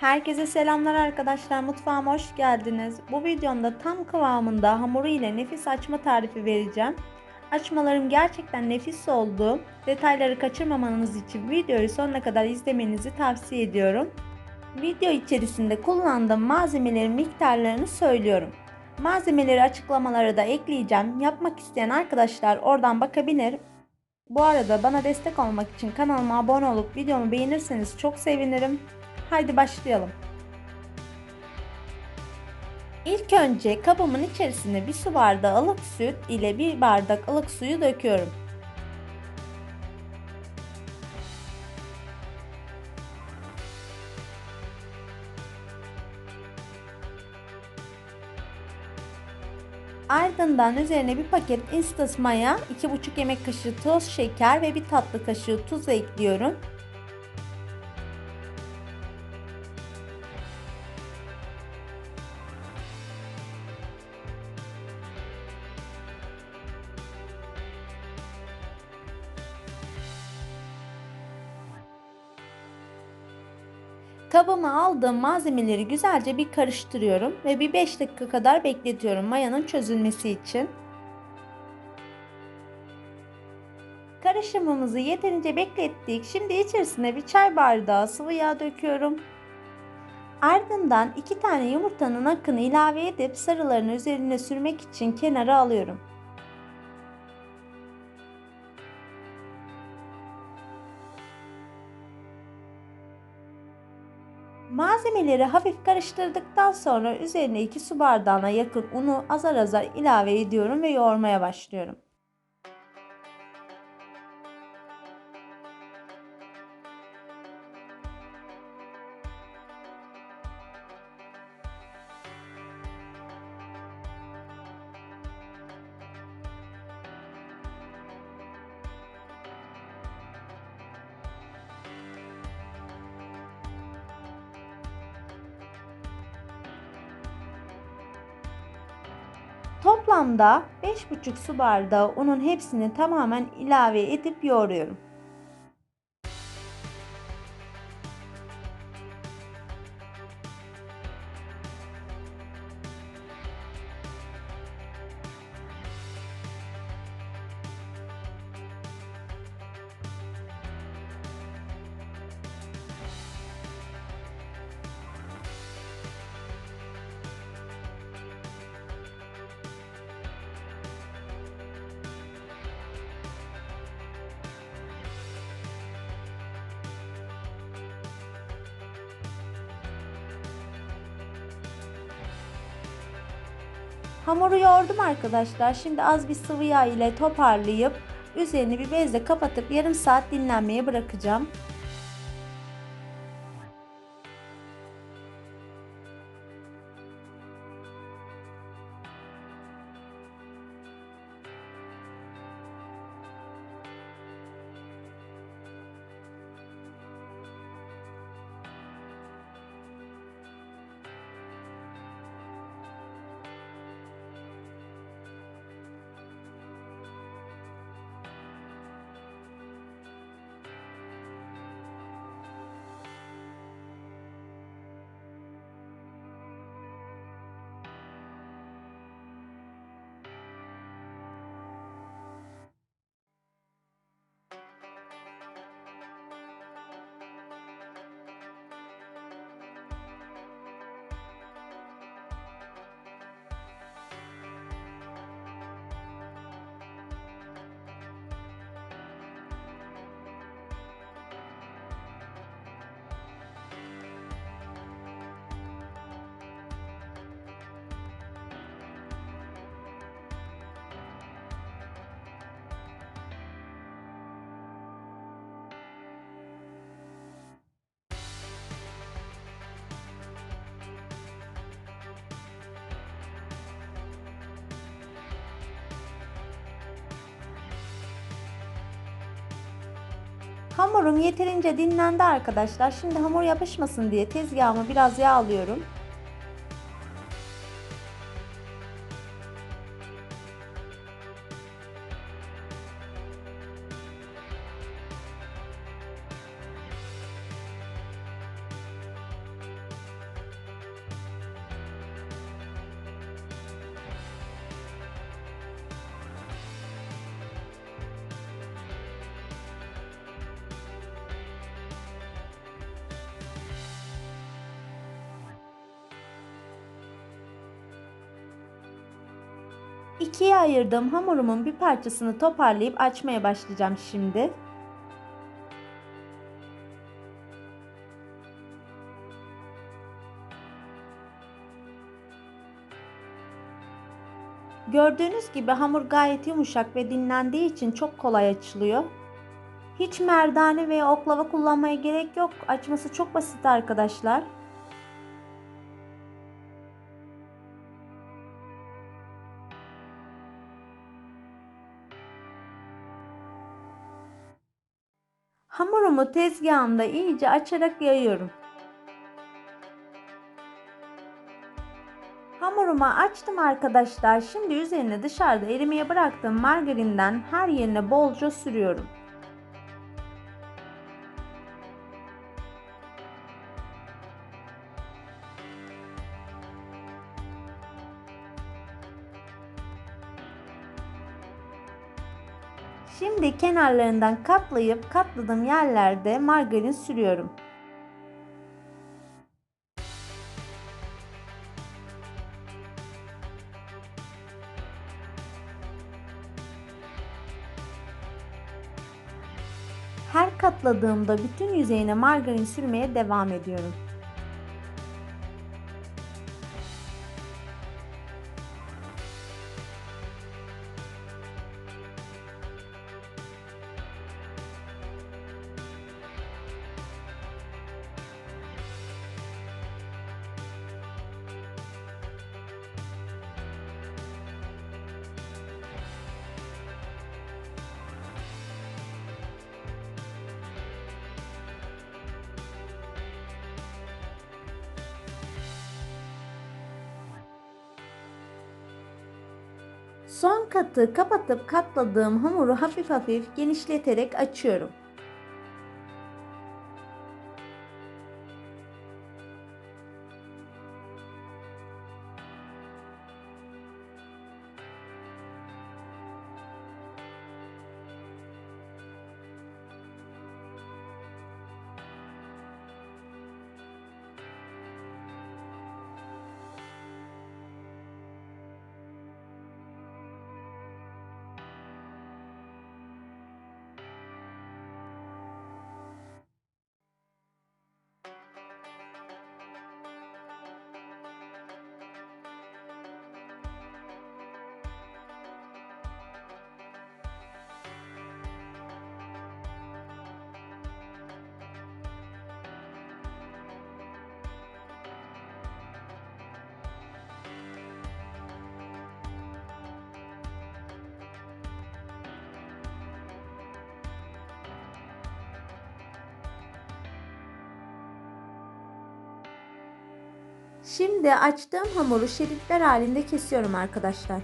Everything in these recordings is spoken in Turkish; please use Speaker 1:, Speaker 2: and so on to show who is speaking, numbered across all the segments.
Speaker 1: Herkese selamlar arkadaşlar mutfağıma hoş geldiniz. Bu videomda tam kıvamında hamuru ile nefis açma tarifi vereceğim. Açmalarım gerçekten nefis oldu. Detayları kaçırmamanız için videoyu sonuna kadar izlemenizi tavsiye ediyorum. Video içerisinde kullandığım malzemelerin miktarlarını söylüyorum. Malzemeleri açıklamalara da ekleyeceğim. Yapmak isteyen arkadaşlar oradan bakabilir. Bu arada bana destek olmak için kanalıma abone olup videomu beğenirseniz çok sevinirim. Haydi başlayalım. İlk önce kabımın içerisine bir su bardağı ılık süt ile bir bardak ılık suyu döküyorum. Ardından üzerine bir paket instant maya, 2,5 yemek kaşığı toz şeker ve bir tatlı kaşığı tuz ekliyorum. Kabıma aldığım malzemeleri güzelce bir karıştırıyorum ve bir 5 dakika kadar bekletiyorum mayanın çözülmesi için. Karışımımızı yeterince beklettik. Şimdi içerisine bir çay bardağı sıvı yağ döküyorum. Ardından 2 tane yumurtanın akını ilave edip sarılarını üzerine sürmek için kenara alıyorum. Malzemeleri hafif karıştırdıktan sonra üzerine 2 su bardağına yakın unu azar azar ilave ediyorum ve yoğurmaya başlıyorum. Toplamda 5,5 su bardağı unun hepsini tamamen ilave edip yoğuruyorum. Hamuru yoğurdum arkadaşlar. Şimdi az bir sıvı yağ ile toparlayıp üzerini bir bezle kapatıp yarım saat dinlenmeye bırakacağım. Hamurum yeterince dinlendi arkadaşlar. Şimdi hamur yapışmasın diye tezgahımı biraz yağlıyorum. İkiye ayırdığım hamurumun bir parçasını toparlayıp açmaya başlayacağım şimdi. Gördüğünüz gibi hamur gayet yumuşak ve dinlendiği için çok kolay açılıyor. Hiç merdane veya oklava kullanmaya gerek yok. Açması çok basit arkadaşlar. Hamurumu tezgahımda iyice açarak yayıyorum. Hamurumu açtım arkadaşlar. Şimdi üzerine dışarıda erimeye bıraktığım margarinden her yerine bolca sürüyorum. Şimdi kenarlarından katlayıp katladığım yerlerde margarin sürüyorum. Her katladığımda bütün yüzeyine margarin sürmeye devam ediyorum. Son katı kapatıp katladığım hamuru hafif hafif genişleterek açıyorum. Şimdi açtığım hamuru şeritler halinde kesiyorum arkadaşlar.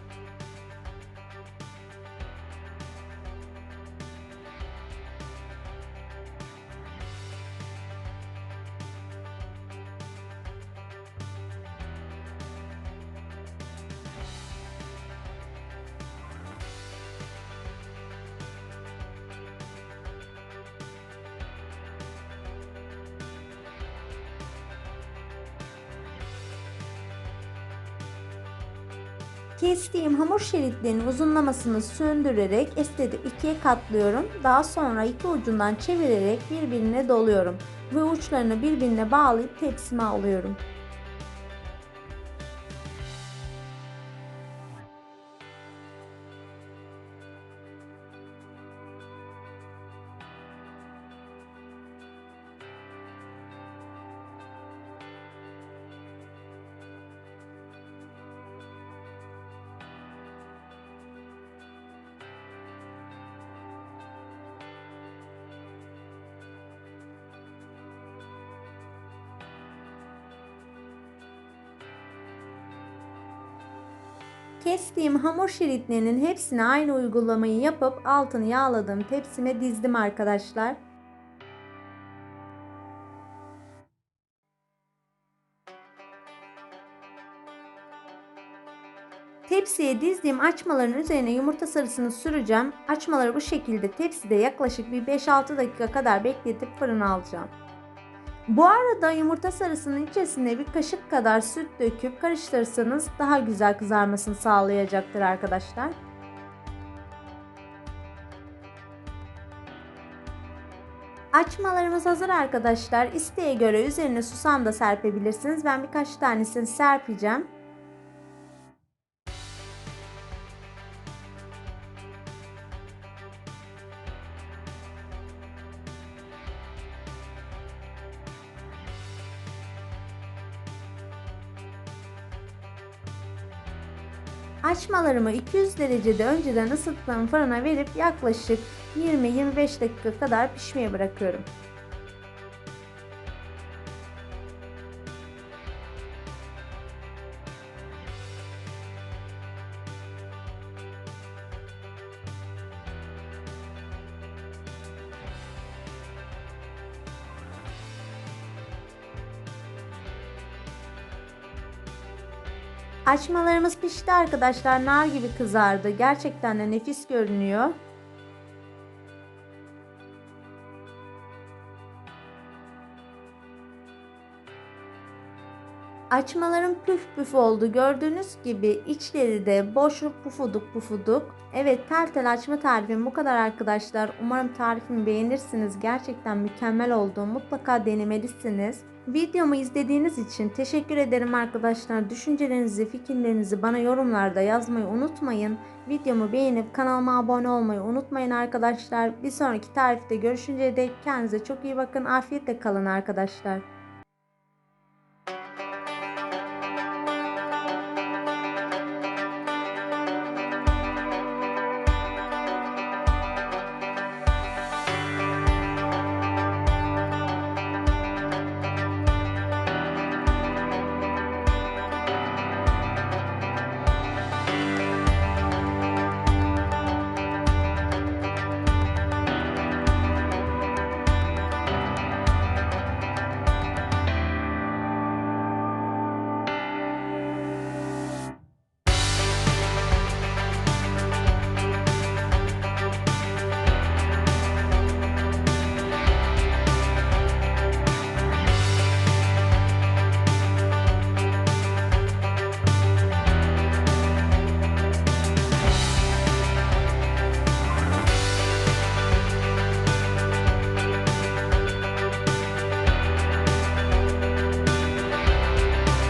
Speaker 1: Kestiğim hamur şeritlerinin uzunlamasını söndürerek estetip ikiye katlıyorum. Daha sonra iki ucundan çevirerek birbirine doluyorum ve uçlarını birbirine bağlayıp tepsime alıyorum. Kestiğim hamur şeritlerinin hepsine aynı uygulamayı yapıp altını yağladığım tepsime dizdim arkadaşlar. Tepsiye dizdiğim açmaların üzerine yumurta sarısını süreceğim. Açmaları bu şekilde tepside yaklaşık bir 5-6 dakika kadar bekletip fırına alacağım. Bu arada yumurta sarısının içerisine bir kaşık kadar süt döküp karıştırırsanız daha güzel kızarmasını sağlayacaktır arkadaşlar. Açmalarımız hazır arkadaşlar. İsteğe göre üzerine susam da serpebilirsiniz. Ben birkaç tanesini serpeceğim. Açmalarımı 200 derecede önceden ısıttığım fırına verip yaklaşık 20-25 dakika kadar pişmeye bırakıyorum. Açmalarımız pişti arkadaşlar. Nar gibi kızardı. Gerçekten de nefis görünüyor. Açmalarım püf püf oldu. Gördüğünüz gibi içleri de boş pufuduk pufuduk. Evet tel tel açma tarifim bu kadar arkadaşlar. Umarım tarifimi beğenirsiniz. Gerçekten mükemmel oldu. Mutlaka denemelisiniz. Videomu izlediğiniz için teşekkür ederim arkadaşlar. Düşüncelerinizi, fikirlerinizi bana yorumlarda yazmayı unutmayın. Videomu beğenip kanalıma abone olmayı unutmayın arkadaşlar. Bir sonraki tarifte görüşünceye dek kendinize çok iyi bakın. Afiyetle kalın arkadaşlar.